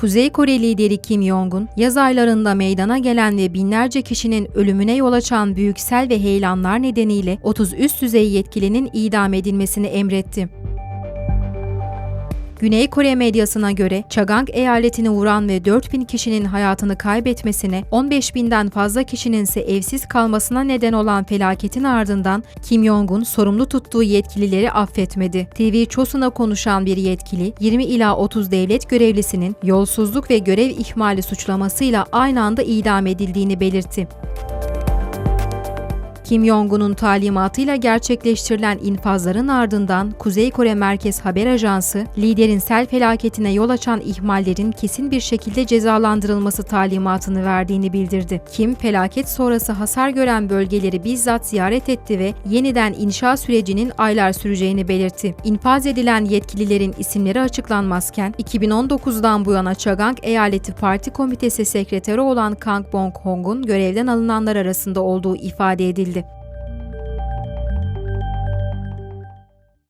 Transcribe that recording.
Kuzey Kore lideri Kim Jong-un, yaz aylarında meydana gelen ve binlerce kişinin ölümüne yol açan büyük sel ve heyelanlar nedeniyle 30 üst düzey yetkilinin idam edilmesini emretti. Güney Kore medyasına göre Chagang eyaletini vuran ve 4000 kişinin hayatını kaybetmesine, 15 binden fazla kişinin ise evsiz kalmasına neden olan felaketin ardından Kim Jong-un sorumlu tuttuğu yetkilileri affetmedi. TV Chosun'a konuşan bir yetkili, 20 ila 30 devlet görevlisinin yolsuzluk ve görev ihmali suçlamasıyla aynı anda idam edildiğini belirtti. Kim Jong-un'un talimatıyla gerçekleştirilen infazların ardından Kuzey Kore Merkez Haber Ajansı, liderin sel felaketine yol açan ihmallerin kesin bir şekilde cezalandırılması talimatını verdiğini bildirdi. Kim, felaket sonrası hasar gören bölgeleri bizzat ziyaret etti ve yeniden inşa sürecinin aylar süreceğini belirtti. İnfaz edilen yetkililerin isimleri açıklanmazken, 2019'dan bu yana Chagang Eyaleti Parti Komitesi Sekreteri olan Kang Bong-hong'un görevden alınanlar arasında olduğu ifade edildi.